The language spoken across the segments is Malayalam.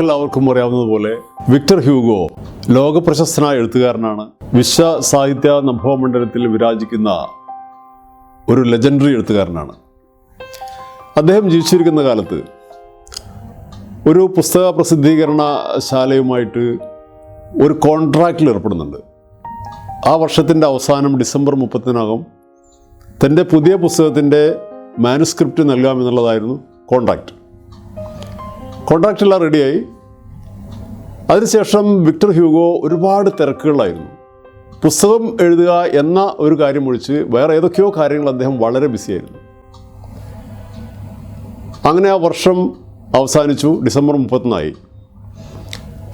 നമുക്കെല്ലാവർക്കും അറിയാവുന്നതുപോലെ വിക്ടർ ഹ്യൂഗോ ലോകപ്രശസ്തനായ എഴുത്തുകാരനാണ്. വിശ്വ സാഹിത്യ നഭോമണ്ഡലത്തിൽ വിരാജിക്കുന്ന ഒരു ലെജൻഡറി എഴുത്തുകാരനാണ്. അദ്ദേഹം ജീവിച്ചിരിക്കുന്ന കാലത്ത് ഒരു പുസ്തക പ്രസിദ്ധീകരണ ശാലയുമായിട്ട് ഒരു കോൺട്രാക്റ്റിൽ ഏർപ്പെടുന്നുണ്ട്. ആ വർഷത്തിന്റെ അവസാനം ഡിസംബർ മുപ്പത്തിനകം. തന്റെ പുതിയ പുസ്തകത്തിന്റെ മാനുസ്ക്രിപ്റ്റ് നൽകാമെന്നുള്ളതായിരുന്നു കോൺട്രാക്റ്റ് കോൺട്രാക്റ്റ് എല്ലാം റെഡിയായി അതിനുശേഷം വിക്ടർ ഹ്യൂഗോ ഒരുപാട് തിരക്കുകളായിരുന്നു പുസ്തകം എഴുതുക എന്ന ഒരു കാര്യം ഒഴിച്ച് വേറെ ഏതൊക്കെയോ കാര്യങ്ങൾ അദ്ദേഹം വളരെ ബിസിയായിരുന്നു അങ്ങനെ ആ വർഷം അവസാനിച്ചു ഡിസംബർ മുപ്പത്തൊന്നായി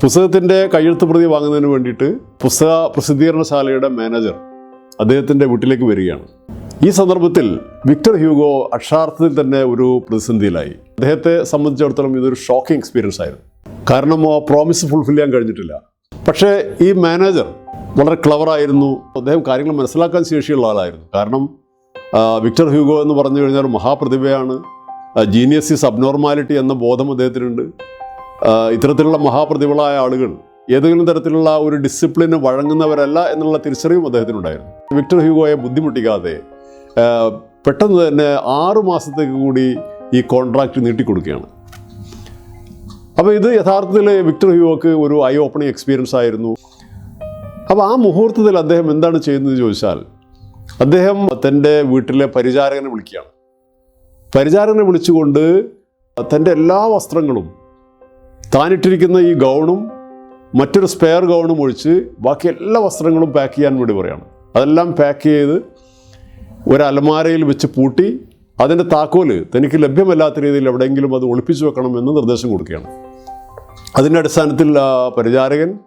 പുസ്തകത്തിന്റെ കയ്യെഴുത്ത് പ്രതി വാങ്ങുന്നതിന് വേണ്ടിയിട്ട് പുസ്തക പ്രസിദ്ധീകരണശാലയുടെ മാനേജർ അദ്ദേഹത്തിന്റെ വീട്ടിലേക്ക് വരികയാണ്. ഈ സന്ദർഭത്തിൽ വിക്ടർ ഹ്യൂഗോ അക്ഷാർത്ഥത്തിൽ തന്നെ ഒരു പ്രതിസന്ധിയിലായി. അദ്ദേഹത്തെ സംബന്ധിച്ചിടത്തോളം ഇതൊരു ഷോക്കിംഗ് എക്സ്പീരിയൻസ് ആയിരുന്നു. കാരണം ആ പ്രോമിസ് ഫുൾഫിൽ ചെയ്യാൻ കഴിഞ്ഞിട്ടില്ല. പക്ഷേ ഈ മാനേജർ വളരെ ക്ലവറായിരുന്നു അദ്ദേഹം കാര്യങ്ങൾ മനസ്സിലാക്കാൻ ശേഷിയുള്ള ആളായിരുന്നു. കാരണം വിക്ടർ ഹ്യൂഗോ എന്ന് പറഞ്ഞു കഴിഞ്ഞാൽ ഒരു മഹാപ്രതിഭയാണ്. ജീനിയസ് ഇസ് അബ്നോർമാലിറ്റി എന്ന ബോധം അദ്ദേഹത്തിനുണ്ട്. ഇത്തരത്തിലുള്ള മഹാപ്രതിഭകളായ ആളുകൾ ഏതെങ്കിലും തരത്തിലുള്ള ഒരു ഡിസിപ്ലിന് വഴങ്ങുന്നവരല്ല എന്നുള്ള തിരിച്ചറിവും അദ്ദേഹത്തിനുണ്ടായിരുന്നു. വിക്ടർ ഹ്യൂഗോയെ ബുദ്ധിമുട്ടിക്കാതെ പെട്ടെന്ന് തന്നെ ആറു മാസത്തേക്ക് കൂടി ഈ കോൺട്രാക്റ്റ് നീട്ടിക്കൊടുക്കുകയാണ്. അപ്പോൾ ഇത് യഥാർത്ഥത്തിൽ വിക്ടർ ഹ്യൂവോക്ക് ഒരു ഐ ഓപ്പണിംഗ് എക്സ്പീരിയൻസ് ആയിരുന്നു. അപ്പോൾ ആ മുഹൂർത്തത്തിൽ അദ്ദേഹം എന്താണ് ചെയ്യുന്നത് ചോദിച്ചാൽ അദ്ദേഹം തന്റെ വീട്ടിലെ പരിചാരകനെ വിളിക്കുകയാണ്. പരിചാരകനെ വിളിച്ചുകൊണ്ട് തന്റെ എല്ലാ വസ്ത്രങ്ങളും താനിട്ടിരിക്കുന്ന ഈ ഗൗണും മറ്റൊരു സ്പെയർ ഗൗണും ഒഴിച്ച് ബാക്കി എല്ലാ വസ്ത്രങ്ങളും പാക്ക് ചെയ്യാൻ വേണ്ടി പറയാണ് അതെല്ലാം പാക്ക് ചെയ്ത് ഒരു അലമാരയിൽ വെച്ച് പൂട്ടി അതിന്റെ താക്കോൽ തനിക്ക് ലഭ്യമല്ലാത്ത രീതിയിൽ എവിടെയെങ്കിലും അത് ഒളിപ്പിച്ചു വെക്കണമെന്ന് നിർദ്ദേശം കൊടുക്കുകയാണ്. അതിന്റെ അടിസ്ഥാനത്തിൽ പരിചാരകൻ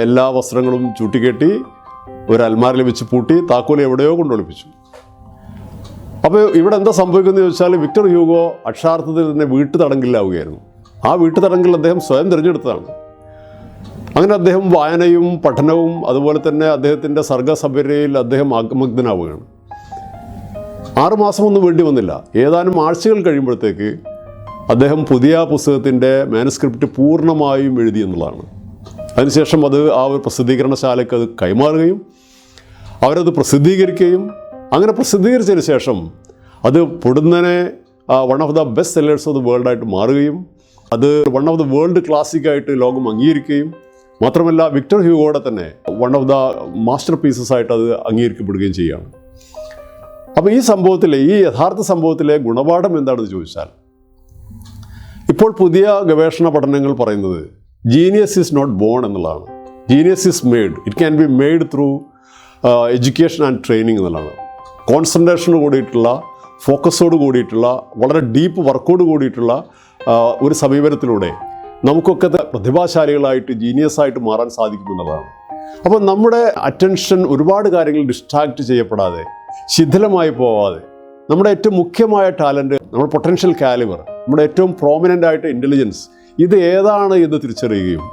എല്ലാ വസ്ത്രങ്ങളും ചൂട്ടിക്കെട്ടി ഒരു അൽമാരയിൽ വെച്ച് പൂട്ടി താക്കോൽ എവിടെയോ കൊണ്ട് ഒളിപ്പിച്ചു. അപ്പോൾ ഇവിടെ എന്താ സംഭവിക്കുന്നത് ചോദിച്ചാൽ വിക്ടർ ഹ്യൂഗോ അക്ഷാർത്ഥത്തിൽ തന്നെ വീട്ടു തടങ്കിലാവുകയായിരുന്നു ആ വീട്ടു തടങ്കിൽ അദ്ദേഹം സ്വയം തിരഞ്ഞെടുത്തതാണ്. അങ്ങനെ അദ്ദേഹം വായനയും പഠനവും അതുപോലെ തന്നെ അദ്ദേഹത്തിന്റെ സർഗസഭരയിൽ അദ്ദേഹം ആത്മഗ്ധനാവുകയാണ് ആറുമാസമൊന്നും വേണ്ടി വന്നില്ല. ഏതാനും ആഴ്ചകൾ കഴിയുമ്പോഴത്തേക്ക് അദ്ദേഹം പുതിയ പുസ്തകത്തിന്റെ മാനുസ്ക്രിപ്റ്റ് പൂർണമായും എഴുതി എന്നുള്ളതാണ്. അതിനുശേഷം അത് ആ ഒരു പ്രസിദ്ധീകരണശാലയ്ക്ക് അത് കൈമാറുകയും അവരത് പ്രസിദ്ധീകരിക്കുകയും അങ്ങനെ പ്രസിദ്ധീകരിച്ചതിന് ശേഷം അത് പൊടുന്നനെ one of the best sellers of the world ആയിട്ട് മാറുകയും അത് വൺ ഓഫ് ദ വേൾഡ് ക്ലാസിക്കായിട്ട് ലോകം അംഗീകരിക്കുകയും മാത്രമല്ല വിക്ടർ ഹ്യൂഗോടെ തന്നെ one of the masterpieces ആയിട്ട് അത് അംഗീകരിക്കപ്പെടുകയും ചെയ്യുകയാണ്. അപ്പോൾ ഈ സംഭവത്തിലെ ഈ യഥാർത്ഥ സംഭവത്തിലെ ഗുണപാഠം എന്താണെന്ന് ചോദിച്ചാൽ ഇപ്പോൾ പുതിയ ഗവേഷണ പഠനങ്ങൾ പറയുന്നത് ജീനിയസ് ഈസ് നോട്ട് ബോൺ എന്നുള്ളതാണ്. Genius is made it can be made through education and training എന്നുള്ളതാണ്. കോൺസെൻട്രേഷനോട് കൂടിയിട്ടുള്ള ഫോക്കസോട് കൂടിയിട്ടുള്ള വളരെ ഡീപ്പ് വർക്കോട് കൂടിയിട്ടുള്ള ഒരു സമീപനത്തിലൂടെ നമുക്കൊക്കെ പ്രതിഭാശാലികളായിട്ട് ജീനിയസ് ആയിട്ട് മാറാൻ സാധിക്കുമെന്നുള്ളതാണ്. അപ്പോൾ നമ്മുടെ അറ്റൻഷൻ ഒരുപാട് കാര്യങ്ങൾ ഡിസ്ട്രാക്റ്റ് ചെയ്യപ്പെടാതെ ശിഥിലമായി പോവാതെ നമ്മുടെ ഏറ്റവും മുഖ്യമായ ടാലന്റ് നമ്മുടെ പൊട്ടൻഷ്യൽ കാലിബർ നമ്മുടെ ഏറ്റവും പ്രോമിനന്റ് ആയിട്ട് ഇന്റലിജൻസ് ഇത് ഏതാണ് എന്ന് തിരിച്ചറിയുകയും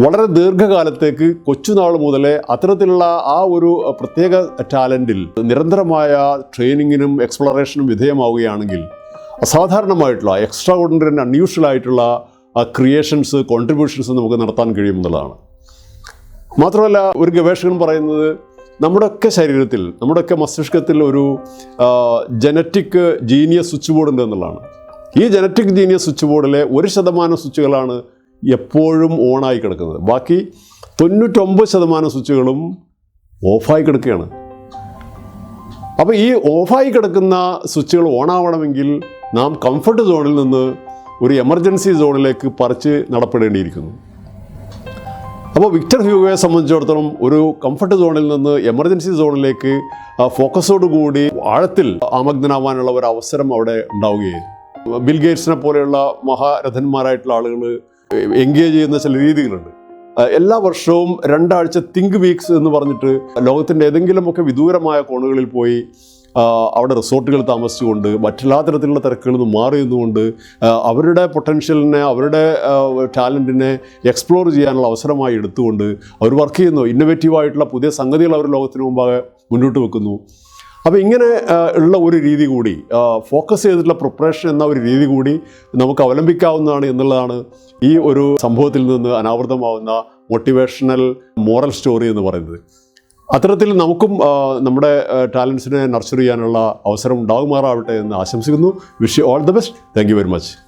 വളരെ ദീർഘകാലത്തേക്ക് കൊച്ചുനാൾ മുതലേ അത്തരത്തിലുള്ള ആ ഒരു പ്രത്യേക ടാലന്റിൽ നിരന്തരമായ ട്രെയിനിങ്ങിനും എക്സ്പ്ലോറേഷനും വിധേയമാവുകയാണെങ്കിൽ അസാധാരണമായിട്ടുള്ള എക്സ്ട്രാ ഓർഡിനറി അൺയൂഷ്വൽ ആയിട്ടുള്ള ക്രിയേഷൻസ് കോൺട്രിബ്യൂഷൻസ് നമുക്ക് നടത്താൻ കഴിയുമെന്നുള്ളതാണ് മാത്രമല്ല ഒരു ഗവേഷകൻ പറയുന്നത് നമ്മുടെയൊക്കെ ശരീരത്തിൽ നമ്മുടെയൊക്കെ മസ്തിഷ്കത്തിൽ ഒരു ജനറ്റിക് ജീനിയസ് സ്വിച്ച് ബോർഡ് ഉണ്ട് എന്നുള്ളതാണ് ഈ ജനറ്റിക് ജീനിയസ് സ്വിച്ച് ബോർഡിലെ ഒരു ശതമാനം സ്വിച്ചുകളാണ് എപ്പോഴും ഓണായി കിടക്കുന്നത്. ബാക്കി തൊണ്ണൂറ്റൊമ്പത് ശതമാനം സ്വിച്ചുകളും ഓഫായി കിടക്കുകയാണ്. അപ്പോൾ ഈ ഓഫായി കിടക്കുന്ന സ്വിച്ചുകൾ ഓണാവണമെങ്കിൽ നാം കംഫർട്ട് സോണിൽ നിന്ന് ഒരു എമർജൻസി സോണിലേക്ക് പറിച്ച് നടപ്പെടേണ്ടിയിരിക്കുന്നു. അപ്പോൾ വിക്ടർ ഹ്യൂഗോയെ സംബന്ധിച്ചിടത്തോളം ഒരു കംഫർട്ട് സോണിൽ നിന്ന് എമർജൻസി സോണിലേക്ക് ഫോക്കസോട് കൂടി ആഴത്തിൽ ആമഗ്നനാവാനുള്ള ഒരു അവസരം അവിടെ ഉണ്ടാവുകയായിരുന്നു. ബിൽ ഗേറ്റ്സിനെ പോലെയുള്ള മഹാരഥന്മാരായിട്ടുള്ള ആളുകൾ എൻഗേജ് ചെയ്യുന്ന ചില രീതികളുണ്ട്. എല്ലാ വർഷവും രണ്ടാഴ്ച തിങ്ക് വീക്സ് എന്ന് പറഞ്ഞിട്ട് ലോകത്തിന്റെ ഏതെങ്കിലുമൊക്കെ വിദൂരമായ കോണുകളിൽ പോയി അവിടെ റിസോർട്ടുകൾ താമസിച്ചുകൊണ്ട് മറ്റെല്ലാ തരത്തിലുള്ള തിരക്കുകളിൽ നിന്ന് മാറി നിന്നുകൊണ്ട് അവരുടെ പൊട്ടൻഷ്യലിനെ അവരുടെ ടാലന്റിനെ എക്സ്പ്ലോർ ചെയ്യാനുള്ള അവസരമായി എടുത്തുകൊണ്ട് അവർ വർക്ക് ചെയ്യുന്നു. ഇന്നൊവേറ്റീവായിട്ടുള്ള പുതിയ സംഗതികൾ അവർ ലോകത്തിന് മുമ്പാകെ മുന്നോട്ട് വെക്കുന്നു. അപ്പോൾ ഇങ്ങനെ ഉള്ള ഒരു രീതി കൂടി ഫോക്കസ് ചെയ്തിട്ടുള്ള പ്രിപ്പറേഷൻ എന്ന ഒരു രീതി കൂടി നമുക്ക് അവലംബിക്കാവുന്നതാണ് എന്നുള്ളതാണ് ഈ ഒരു സംഭവത്തിൽ നിന്ന് അനാവൃതമാവുന്ന മോട്ടിവേഷണൽ മോറൽ സ്റ്റോറി എന്ന് പറയുന്നത്. അത്തരത്തിൽ നമുക്കും നമ്മുടെ ടാലൻസിനെ നർച്ചർ ചെയ്യാനുള്ള അവസരം ഉണ്ടാകുമാറാവട്ടെ എന്ന് ആശംസിക്കുന്നു. Wish you all the best. Thank very much.